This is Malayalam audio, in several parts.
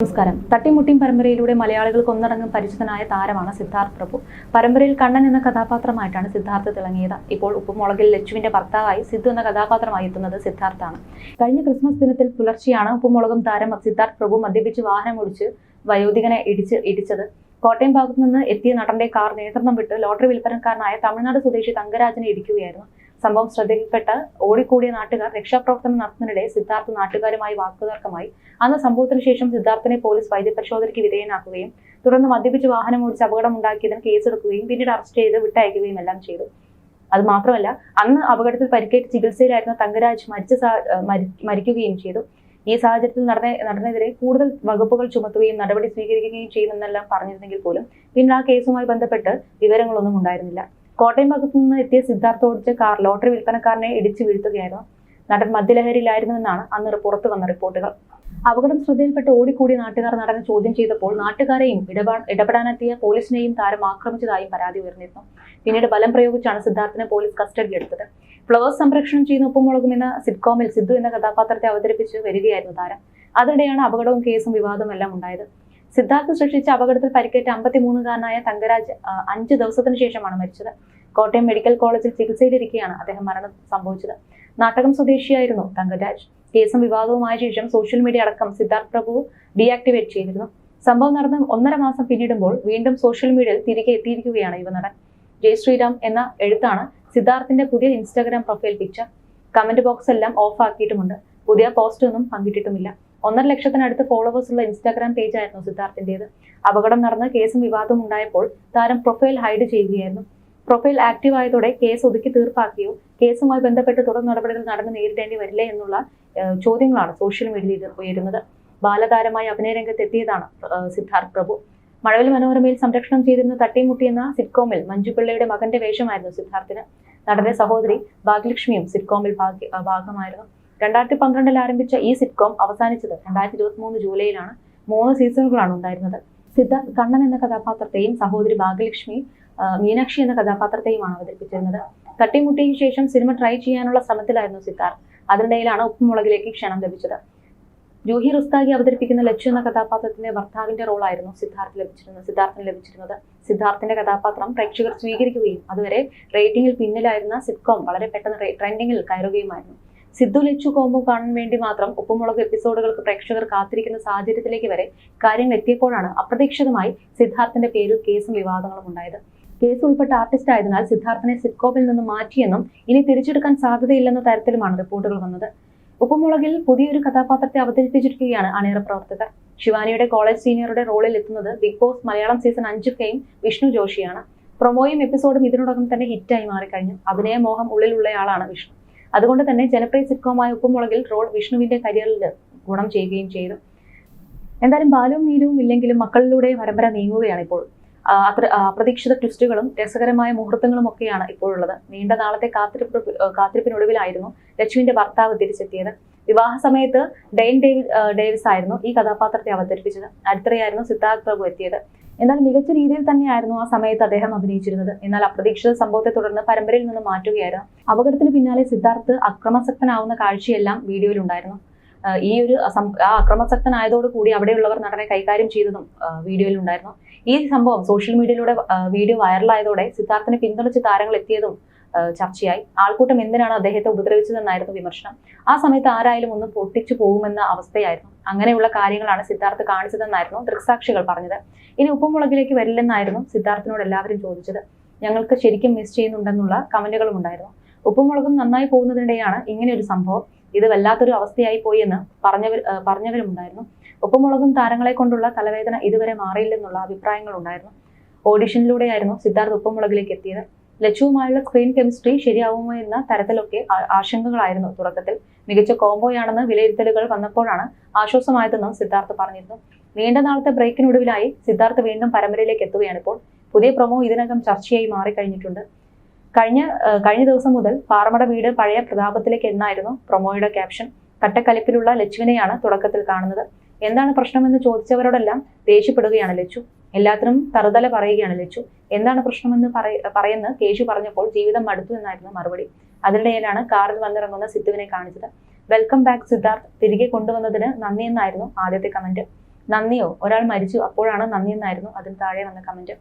നമസ്കാരം. തട്ടിമുട്ടിയും പരമ്പരയിലൂടെ മലയാളികൾക്ക് ഒന്നടങ്കം പരിചിതനായ താരമാണ് സിദ്ധാർത്ഥ് പ്രഭു. പരമ്പരയിൽ കണ്ണൻ എന്ന കഥാപാത്രമായിട്ടാണ് സിദ്ധാർത്ഥ് തിളങ്ങിയത്. ഇപ്പോൾ ഉപ്പുമുളകിൽ ലച്ചുവിന്റെ ഭർത്താവായി സിദ്ധു എന്ന കഥാപാത്രമായി എത്തുന്നത് സിദ്ധാർത്ഥാണ് കഴിഞ്ഞ ക്രിസ്മസ് ദിനത്തിൽ പുലർച്ചെയാണ് ഉപ്പുമുളകും താരം സിദ്ധാർത്ഥ് പ്രഭു മദ്യപിച്ച് വാഹനം ഓടിച്ച് വയോധികനെ ഇടിച്ച് ഇടിച്ചത്. കോട്ടയം ഭാഗത്തു നിന്ന് എത്തിയ നടന്റെ കാർ നിയന്ത്രണം വിട്ട് ലോട്ടറി വിൽപ്പനക്കാരനായ തമിഴ്നാട് സ്വദേശി തങ്കരാജനെ ഇടിക്കുകയായിരുന്നു. സംഭവം ശ്രദ്ധയിൽപ്പെട്ട ഓടിക്കൂടിയ നാട്ടുകാർ രക്ഷാപ്രവർത്തനം നടത്തുന്നതിനിടെ സിദ്ധാർത്ഥ് നാട്ടുകാരുമായി വാക്കുതർക്കമായി. അന്ന് സംഭവത്തിന് ശേഷം സിദ്ധാർത്ഥിനെ പോലീസ് വൈദ്യപരിശോധനയ്ക്ക് വിധേയനാക്കുകയും തുടർന്ന് മദ്യപിച്ച് വാഹനം ഓടിച്ച് അപകടം ഉണ്ടാക്കിയതിന് കേസെടുക്കുകയും പിന്നീട് അറസ്റ്റ് ചെയ്ത് വിട്ടയക്കുകയും എല്ലാം ചെയ്തു. അത് മാത്രമല്ല അന്ന് അപകടത്തിൽ പരിക്കേറ്റ് ചികിത്സയിലായിരുന്ന തങ്കരാജ് മരിച്ച മരിക്കുകയും ചെയ്തു. ഈ സാഹചര്യത്തിൽ നടന്ന നടനെതിരെ കൂടുതൽ വകുപ്പുകൾ ചുമത്തുകയും നടപടി സ്വീകരിക്കുകയും ചെയ്യുമെന്നെല്ലാം പറഞ്ഞിരുന്നെങ്കിൽ പോലും പിന്നീട് ആ കേസുമായി ബന്ധപ്പെട്ട് വിവരങ്ങളൊന്നും ഉണ്ടായിരുന്നില്ല. കോട്ടയം ഭാഗത്തു നിന്ന് എത്തിയ സിദ്ധാർത്ഥ ഓടിച്ച കാർ ലോട്ടറി വിൽപ്പനക്കാരനെ ഇടിച്ചു വീഴ്ത്തുകയായിരുന്നു. നടൻ മദ്യലഹരിയിലായിരുന്നുവെന്നാണ് അന്ന് പുറത്തു വന്ന റിപ്പോർട്ടുകൾ. അപകടം ശ്രദ്ധയിൽപ്പെട്ട് ഓടിക്കൂടിയ നാട്ടുകാർ നടനെ ചോദ്യം ചെയ്തപ്പോൾ നാട്ടുകാരെയും ഇടപാ ഇടപെടാനെത്തിയ പോലീസിനെയും താരം ആക്രമിച്ചതായും പരാതി ഉയർന്നിരുന്നു. പിന്നീട് ബലം പ്രയോഗിച്ചാണ് സിദ്ധാർത്ഥിനെ പോലീസ് കസ്റ്റഡിയിലെടുത്തത് ഫ്ലവേഴ്സ് സംരക്ഷണം ചെയ്യുന്ന ഉപ്പുമുളകും എന്ന സിറ്റ്കോമിൽ സിദ്ധു എന്ന കഥാപാത്രത്തെ അവതരിപ്പിച്ച് വരികയായിരുന്നു താരം. അതിനിടെയാണ് അപകടവും കേസും വിവാദവും എല്ലാം ഉണ്ടായത്. സിദ്ധാർത്ഥ് സൃഷ്ടിച്ച അപകടത്തിൽ പരിക്കേറ്റ അമ്പത്തിമൂന്നുകാരനായ തങ്കരാജ് അഞ്ചു ദിവസത്തിന് ശേഷമാണ് മരിച്ചത്. കോട്ടയം മെഡിക്കൽ കോളേജിൽ ചികിത്സയിലിരിക്കെയാണ് അദ്ദേഹം മരണം സംഭവിച്ചത്. നാട്ടകം സ്വദേശിയായിരുന്നു തങ്കരാജ്. കേസും വിവാദവുമായ ശേഷം സോഷ്യൽ മീഡിയ അടക്കം സിദ്ധാർത്ഥ് പ്രഭു ഡീആക്ടിവേറ്റ് ചെയ്തിരുന്നു. സംഭവം നടന്ന് ഒന്നര മാസം പിന്നിടുമ്പോൾ വീണ്ടും സോഷ്യൽ മീഡിയയിൽ തിരികെ എത്തിയിരിക്കുകയാണ് യുവനടൻ ജയ് ശ്രീറാം എന്ന എഴുത്താണ് സിദ്ധാർത്ഥിന്റെ പുതിയ Instagram profile picture. Comment box എല്ലാം ഓഫ് ആക്കിയിട്ടുമുണ്ട് പുതിയ പോസ്റ്റ് ഒന്നും പങ്കിട്ടിട്ടുമില്ല. ഒന്നര ലക്ഷത്തിനടുത്ത് ഫോളോവേഴ്സ് ഉള്ള ഇൻസ്റ്റാഗ്രാം പേജ് ആയിരുന്നു സിദ്ധാർത്ഥിന്റേത്. അപകടം നടന്ന് കേസും വിവാദവും ഉണ്ടായപ്പോൾ താരം പ്രൊഫൈൽ ഹൈഡ് ചെയ്യുകയായിരുന്നു. പ്രൊഫൈൽ ആക്റ്റീവ് ആയതോടെ കേസ് ഒതുക്കി തീർപ്പാക്കിയോ കേസുമായി ബന്ധപ്പെട്ട് തുടർ നടപടികൾ നടന്ന് നേരിടേണ്ടി വരില്ലേ എന്നുള്ള ചോദ്യങ്ങളാണ് സോഷ്യൽ മീഡിയയിൽ ഉയരുന്നത്. ബാലതാരമായി അഭിനയ രംഗത്ത് എത്തിയതാണ് സിദ്ധാർത്ഥ് പ്രഭു. മഴവിൽ മനോരമയിൽ സംരക്ഷണം ചെയ്തിരുന്ന തട്ടിമുട്ടി എന്ന സിറ്റ്കോമിൽ മഞ്ജു പിള്ളയുടെ മകന്റെ വേഷമായിരുന്നു സിദ്ധാർത്ഥിന്. നടന്റെ സഹോദരി ഭാഗ്യലക്ഷ്മിയും സിറ്റ്കോമിൽ ഭാഗമായിരുന്നു. രണ്ടായിരത്തി പന്ത്രണ്ടിൽ ആരംഭിച്ച ഈ സിറ്റ്കോം അവസാനിച്ചത് രണ്ടായിരത്തി ഇരുപത്തി മൂന്ന് ജൂലൈയിലാണ് മൂന്ന് സീസണുകളാണ് ഉണ്ടായിരുന്നത്. സിദ്ധാർത്ഥ് കണ്ണൻ എന്ന കഥാപാത്രത്തെയും സഹോദരി ഭാഗ്യലക്ഷ്മി മീനാക്ഷി എന്ന കഥാപാത്രത്തെയുമാണ് അവതരിപ്പിച്ചിരുന്നത്. തട്ടിമുട്ടിക്ക് ശേഷം സിനിമ ട്രൈ ചെയ്യാനുള്ള ശ്രമത്തിലായിരുന്നു സിദ്ധാർത്ഥ്. അതിനിടയിലാണ് ഉപ്പുമുളകിലേക്ക് ക്ഷണം ലഭിച്ചത്. ജൂഹി റുസ്താഗി അവതരിപ്പിക്കുന്ന ലച്ചു എന്ന കഥാപാത്രത്തിന്റെ ഭർത്താവിന്റെ റോളായിരുന്നു സിദ്ധാർത്ഥ് ലഭിച്ചിരുന്നത് സിദ്ധാർത്ഥിന് ലഭിച്ചിരുന്നത്. സിദ്ധാർത്ഥിന്റെ കഥാപാത്രം പ്രേക്ഷകർ സ്വീകരിക്കുകയും അതുവരെ റേറ്റിംഗിൽ പിന്നിലായിരുന്ന സിറ്റ്കോം വളരെ പെട്ടെന്ന് ട്രെൻഡിങ്ങിൽ കയറുകയുമായിരുന്നു. സിദ്ധു ലച്ചു കോമ്പോ കാണാൻ വേണ്ടി മാത്രം ഉപ്പുമുളക് എപ്പിസോഡുകൾക്ക് പ്രേക്ഷകർ കാത്തിരിക്കുന്ന സാഹചര്യത്തിലേക്ക് വരെ കാര്യങ്ങൾ എത്തിയപ്പോഴാണ് അപ്രതീക്ഷിതമായി സിദ്ധാർത്ഥന്റെ പേരിൽ കേസും വിവാദങ്ങളും ഉണ്ടായത്. കേസ് ഉൾപ്പെട്ട ആർട്ടിസ്റ്റ് ആയതിനാൽ സിദ്ധാർത്ഥനെ സിറ്റ്കോമിൽ നിന്ന് മാറ്റിയെന്നും ഇനി തിരിച്ചെടുക്കാൻ സാധ്യതയില്ലെന്ന തരത്തിലുമാണ് റിപ്പോർട്ടുകൾ വന്നത്. ഉപ്പുമുളകിൽ പുതിയൊരു കഥാപാത്രത്തെ അവതരിപ്പിച്ചിരിക്കുകയാണ് അണിയറ പ്രവർത്തകർ. ശിവാനിയുടെ കോളേജ് സീനിയറുടെ റോളിൽ എത്തുന്നത് ബിഗ് ബോസ് മലയാളം സീസൺ അഞ്ച് ഫെയിം വിഷ്ണു ജോഷിയാണ്. പ്രൊമോയും എപ്പിസോഡും ഇതിനോടകം തന്നെ ഹിറ്റായി മാറിക്കഴിഞ്ഞു. അഭിനയ മോഹം ഉള്ളിലുള്ളയാളാണ് വിഷ്ണു. അതുകൊണ്ട് തന്നെ ജനപ്രിയ സിറ്റ്കോമായ ഉപ്പുമുളകിൽ റോൾ വിഷ്ണുവിന്റെ കരിയറിൽ ഗുണം ചെയ്യുകയും ചെയ്തു. എന്തായാലും ബാലവും നീലവും ഇല്ലെങ്കിലും മക്കളിലൂടെ പരമ്പര നീങ്ങുകയാണ് ഇപ്പോൾ. അപ്രതീക്ഷിത ട്വിസ്റ്റുകളും രസകരമായ മുഹൂർത്തങ്ങളും ഒക്കെയാണ് ഇപ്പോഴുള്ളത്. നീണ്ട നാളത്തെ കാത്തിരിപ്പ് കാത്തിരിപ്പിനൊടുവിലായിരുന്നു ലക്ഷ്മിന്റെ ഭർത്താവ് തിരിച്ചെത്തിയത്. വിവാഹ സമയത്ത് ഡെയിൻ ഡേവിഡ് ഡേവിസ് ആയിരുന്നു ഈ കഥാപാത്രത്തെ അവതരിപ്പിച്ചത്. അടുത്തിടെയായിരുന്നു സിദ്ധാർത്ഥ് പ്രഭു എത്തിയത്. എന്നാൽ മികച്ച രീതിയിൽ തന്നെയായിരുന്നു ആ സമയത്ത് അദ്ദേഹം അഭിനയിച്ചിരുന്നത്. എന്നാൽ അപ്രതീക്ഷിത സംഭവത്തെ തുടർന്ന് പരമ്പരയിൽ നിന്ന് മാറ്റുകയായിരുന്നു. അപകടത്തിന് പിന്നാലെ സിദ്ധാർത്ഥ് അക്രമാസക്തനാവുന്ന കാഴ്ചയെല്ലാം വീഡിയോയിൽ ഉണ്ടായിരുന്നു ഈ ഒരു ആ അക്രമാസക്തനായതോടുകൂടി അവിടെയുള്ളവർ നടനെ കൈകാര്യം ചെയ്തതും വീഡിയോയിൽ ഉണ്ടായിരുന്നു ഈ സംഭവം സോഷ്യൽ മീഡിയയിലൂടെ വീഡിയോ വൈറലായതോടെ സിദ്ധാർത്ഥിനെ പിന്തുണച്ച് താരങ്ങൾ എത്തിയതും ചർച്ചയായി. ആൾക്കൂട്ടം എന്തിനാണ് അദ്ദേഹത്തെ ഉപദ്രവിച്ചതെന്നായിരുന്നു വിമർശനം. ആ സമയത്ത് ആരായാലും ഒന്ന് പൊട്ടിച്ചു പോകുമെന്ന അവസ്ഥയായിരുന്നു. അങ്ങനെയുള്ള കാര്യങ്ങളാണ് സിദ്ധാർത്ഥ് കാണിച്ചതെന്നായിരുന്നു ദൃക്സാക്ഷികൾ പറഞ്ഞത്. ഇനി ഉപ്പുമുളകിലേക്ക് വരില്ലെന്നായിരുന്നു സിദ്ധാർത്ഥിനോട് എല്ലാവരും ചോദിച്ചത്. ഞങ്ങൾക്ക് ശരിക്കും മിസ് ചെയ്യുന്നുണ്ടെന്നുള്ള കമന്റുകളും ഉണ്ടായിരുന്നു. ഉപ്പുമുളകും നന്നായി പോകുന്നതിനിടെയാണ് ഇങ്ങനെ ഒരു സംഭവം. ഇത് വല്ലാത്തൊരു അവസ്ഥയായി പോയി എന്ന് പറഞ്ഞവർ പറഞ്ഞവരും പറഞ്ഞവരുമുണ്ടായിരുന്നു. ഉപ്പുമുളകും താരങ്ങളെ കൊണ്ടുള്ള തലവേദന ഇതുവരെ മാറിയില്ലെന്നുള്ള അഭിപ്രായങ്ങൾ ഉണ്ടായിരുന്നു ഓഡിഷനിലൂടെയായിരുന്നു സിദ്ധാർത്ഥ് ഉപ്പുമുളകിലേക്ക് എത്തിയത്. ലച്ചുവുമായുള്ള സ്ക്രീൻ കെമിസ്ട്രി ശരിയാവുമോ എന്ന തരത്തിലൊക്കെ ആശങ്കകളായിരുന്നു തുടക്കത്തിൽ. മികച്ച കോംബോയാണെന്ന് വിലയിരുത്തലുകൾ വന്നപ്പോഴാണ് ആശ്വാസമായതെന്നും സിദ്ധാർത്ഥ് പറഞ്ഞിരുന്നു. നീണ്ട നാളത്തെ ബ്രേക്കിനൊടുവിലായി സിദ്ധാർത്ഥ് വീണ്ടും പരമ്പരയിലേക്ക് എത്തുകയാണ് ഇപ്പോൾ പുതിയ പ്രൊമോ ഇതിനകം ചർച്ചയായി മാറിക്കഴിഞ്ഞിട്ടുണ്ട്. കഴിഞ്ഞ കഴിഞ്ഞ ദിവസം മുതൽ പാറമട വീട് പഴയ പ്രതാപത്തിലേക്ക് എന്നായിരുന്നു പ്രൊമോയുടെ ക്യാപ്ഷൻ കട്ടക്കലിപ്പിലുള്ള ലച്ചുവിനെയാണ് തുടക്കത്തിൽ കാണുന്നത്. എന്താണ് പ്രശ്നമെന്ന് ചോദിച്ചവരോടെല്ലാം ദേഷ്യപ്പെടുകയാണ് ലച്ചു. എല്ലാത്തിനും തറുതല പറയുകയാണ് ലച്ചു. എന്താണ് പ്രശ്നമെന്ന് പറയ- പറയുന്ന കേശു പറഞ്ഞപ്പോൾ ജീവിതം മടുത്തു എന്നായിരുന്നു മറുപടി. അതിനിടയിലാണ് കാറിൽ വന്നിറങ്ങുന്ന സിദ്ധുവിനെ കാണിച്ചത്. വെൽക്കം ബാക്ക് സിദ്ധാർത്ഥ് തിരികെ കൊണ്ടുവന്നതിന് നന്ദി എന്നായിരുന്നു ആദ്യത്തെ കമന്റ്. നന്ദിയോ? ഒരാൾ മരിച്ചു അപ്പോഴാണ് നന്ദി എന്നായിരുന്നു അതിന് താഴെ വന്ന കമന്റ്.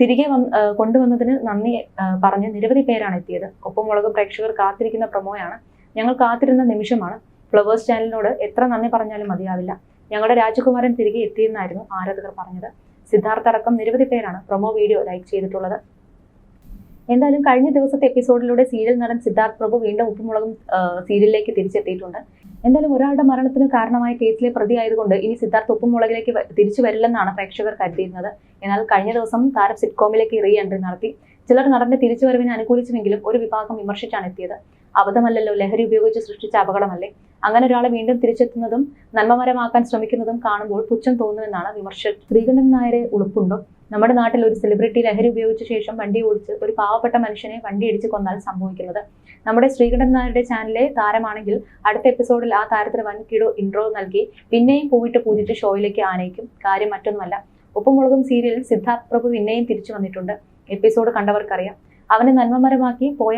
തിരികെ വന്ന് കൊണ്ടുവന്നതിന് നന്ദി പറഞ്ഞ് നിരവധി പേരാണ് എത്തിയത്. ഒപ്പം മുളക് പ്രേക്ഷകർ കാത്തിരിക്കുന്ന പ്രൊമോയാണ്. ഞങ്ങൾ കാത്തിരുന്ന നിമിഷമാണ്. ഫ്ലവേഴ്സ് ചാനലിനോട് എത്ര നന്ദി പറഞ്ഞാലും മതിയാവില്ല. ഞങ്ങളുടെ രാജകുമാരൻ തിരികെ എത്തിയെന്നായിരുന്നു ആരാധകർ പറഞ്ഞത്. സിദ്ധാർത്ഥ അടക്കം നിരവധി പേരാണ് പ്രൊമോ വീഡിയോ ലൈക്ക് ചെയ്തിട്ടുള്ളത്. എന്തായാലും കഴിഞ്ഞ ദിവസത്തെ എപ്പിസോഡിലൂടെ സീരിയൽ നടൻ സിദ്ധാർത്ഥ് പ്രഭു വീണ്ടും ഉപ്പുമുളകും സീരിയലിലേക്ക് തിരിച്ചെത്തിയിട്ടുണ്ട്. എന്തായാലും ഒരാളുടെ മരണത്തിന് കാരണമായ കേസിലെ പ്രതി ആയതുകൊണ്ട് ഇനി സിദ്ധാർത്ഥ് ഉപ്പുമുളകിലേക്ക് തിരിച്ചു വരില്ലെന്നാണ് പ്രേക്ഷകർ കരുതിയിരുന്നത്. എന്നാൽ കഴിഞ്ഞ ദിവസം താരം സിറ്റ്കോമിലേക്ക് റീ എൻട്രി നടത്തി. ചിലർ നടന്റെ തിരിച്ചുവരവിനെ അനുകൂലിച്ചുവെങ്കിലും ഒരു വിഭാഗം വിമർശിച്ചാണ് എത്തിയത്. അബദ്ധമല്ലല്ലോ ലഹരി ഉപയോഗിച്ച് സൃഷ്ടിച്ച അപകടമല്ലേ? അങ്ങനെ ഒരാളെ വീണ്ടും തിരിച്ചെത്തുന്നതും നന്മമരമാക്കാൻ ശ്രമിക്കുന്നതും കാണുമ്പോൾ പുച്ഛം തോന്നുമെന്നാണ് വിമർശകർ. ശ്രീകണ്ഠൻ നായരെ ഉളുപ്പുണ്ടോ? നമ്മുടെ നാട്ടിൽ ഒരു സെലിബ്രിറ്റി ലഹരി ഉപയോഗിച്ച ശേഷം വണ്ടി ഓടിച്ച് ഒരു പാവപ്പെട്ട മനുഷ്യനെ വണ്ടി ഇടിച്ച് കൊന്നാൽ സംഭവിക്കുന്നത്. നമ്മുടെ ശ്രീകണ്ഠൻ നായരുടെ ചാനലിലെ താരമാണെങ്കിൽ അടുത്ത എപ്പിസോഡിൽ ആ താരത്തിന് വൻകിടോ ഇൻട്രോ നൽകി പിന്നെയും പൂവിട്ട് പൂജിച്ച് ഷോയിലേക്ക് ആനയിക്കും. കാര്യം മറ്റൊന്നുമല്ല. ഉപ്പുമുളകും സീരിയലിൽ സിദ്ധാർത്ഥ് പ്രഭു പിന്നെയും തിരിച്ചു വന്നിട്ടുണ്ട്. എപ്പിസോഡ് കണ്ടവർക്കറിയാം. അവനെ നന്മമരമാക്കി പോയ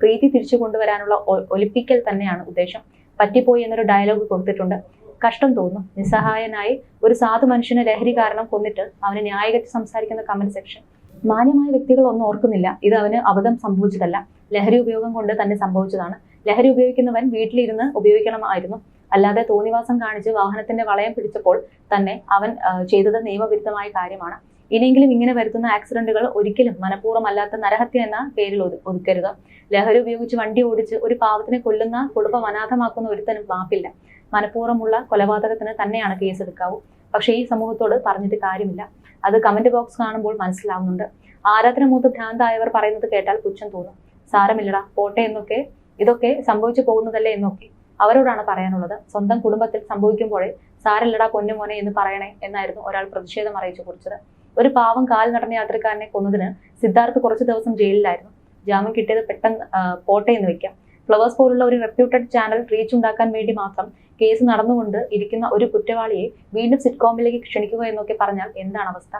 പ്രീതി തിരിച്ചു കൊണ്ടുവരാനുള്ള ഒലിപ്പിക്കൽ തന്നെയാണ് ഉദ്ദേശം. പറ്റിപ്പോയി എന്നൊരു ഡയലോഗ് കൊടുത്തിട്ടുണ്ട്. കഷ്ടം തോന്നും നിസ്സഹായനായി ഒരു സാധു മനുഷ്യനെ ലഹരി കാരണം കൊന്നിട്ട് അവനെ ന്യായീകരിച്ച് സംസാരിക്കുന്ന കമന്റ് സെക്ഷൻ മാന്യമായ വ്യക്തികൾ ഒന്നും ഓർക്കുന്നില്ല. ഇത് അവന് അബദ്ധം സംഭവിച്ചതല്ല. ലഹരി ഉപയോഗം കൊണ്ട് തന്നെ സംഭവിച്ചതാണ്. ലഹരി ഉപയോഗിക്കുന്നവൻ വീട്ടിലിരുന്ന് ഉപയോഗിക്കണമായിരുന്നു. അല്ലാതെ തോന്നിവാസം കാണിച്ച് വാഹനത്തിന്റെ വളയം പിടിച്ചപ്പോൾ തന്നെ അവൻ ചെയ്തത് നിയമവിരുദ്ധമായ കാര്യമാണ്. ഇനിയെങ്കിലും ഇങ്ങനെ വരുത്തുന്ന ആക്സിഡന്റുകൾ ഒരിക്കലും മനഃപൂർവമല്ലാത്ത നരഹത്യ എന്ന പേരിൽ ഒതു- ഒതുക്കരുത്. ലഹരി ഉപയോഗിച്ച് വണ്ടി ഓടിച്ച് ഒരു പാവത്തിനെ കൊല്ലുന്ന കുടുംബം അനാഥമാക്കുന്ന ഒരുത്തനും മാപ്പില്ല മനഃപൂർവമുള്ള കൊലപാതകത്തിന് തന്നെയാണ് കേസ് കേസെടുക്കാവൂ പക്ഷേ ഈ സമൂഹത്തോട് പറഞ്ഞിട്ട് കാര്യമില്ല. അത് കമന്റ് ബോക്സ് കാണുമ്പോൾ മനസ്സിലാവുന്നുണ്ട്. ആരാധന മൂത്ത് ഭ്രാന്തായവർ പറയുന്നത് കേട്ടാൽ പുച്ഛം തോന്നും. സാരമില്ലടാ പോട്ടെ എന്നൊക്കെ ഇതൊക്കെ സംഭവിച്ചു പോകുന്നതല്ലേ എന്നൊക്കെ അവരോടാണ് പറയാനുള്ളത്. സ്വന്തം കുടുംബത്തിൽ സംഭവിക്കുമ്പോഴേ സാരല്ലടാ പൊന്നുമോനെ എന്ന് പറയണേ എന്നായിരുന്നു ഒരാൾ പ്രതിഷേധം അറിയിച്ചു കുറിച്ചത്. ഒരു പാവം കാൽ നടന്ന യാത്രക്കാരനെ കൊന്നതിന് സിദ്ധാർത്ഥ് കുറച്ചു ദിവസം ജയിലിലായിരുന്നു. ജാമ്യം കിട്ടിയത് പെട്ടെന്ന് പോട്ടെ എന്ന് വെക്കാം. ഫ്ലവേഴ്സ് പോലുള്ള ഒരു റെപ്യൂട്ടഡ് ചാനൽ റീച്ച് ഉണ്ടാക്കാൻ വേണ്ടി മാത്രം കേസ് നടന്നുകൊണ്ട് ഇരിക്കുന്ന ഒരു കുറ്റവാളിയെ വീണ്ടും സിറ്റ്കോമിലേക്ക് ക്ഷണിക്കുക എന്നൊക്കെ പറഞ്ഞാൽ എന്താണ് അവസ്ഥ?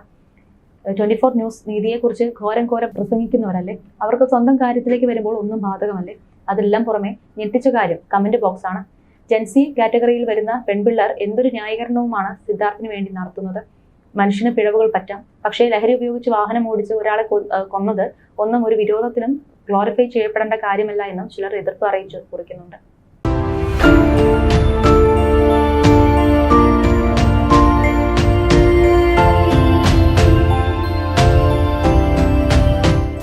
ട്വന്റി ഫോർ ന്യൂസ് നീതിയെക്കുറിച്ച് ഘോരം ഘോരം പ്രസംഗിക്കുന്നവരല്ലേ? അവർക്ക് സ്വന്തം കാര്യത്തിലേക്ക് വരുമ്പോൾ ഒന്നും ബാധകമല്ലേ? അതെല്ലാം പുറമെ ഞെട്ടിച്ച കാര്യം കമന്റ് ബോക്സ് ആണ്. ജെൻസി കാറ്റഗറിയിൽ വരുന്ന പെൺപിള്ളേർ എന്തൊരു ന്യായീകരണവുമാണ് സിദ്ധാർത്ഥിന് വേണ്ടി നടത്തുന്നത്? മനുഷ്യന് പിഴവുകൾ പറ്റാം. പക്ഷേ ലഹരി ഉപയോഗിച്ച് വാഹനം ഓടിച്ച് ഒരാളെ കൊന്നത് ഒന്നും ഒരു വിരോധത്തിനും ഗ്ലോറിഫൈ ചെയ്യപ്പെടേണ്ട കാര്യമല്ല എന്നും ചിലർ എതിർപ്പ് അറിയിച്ചു കുറിക്കുന്നുണ്ട്.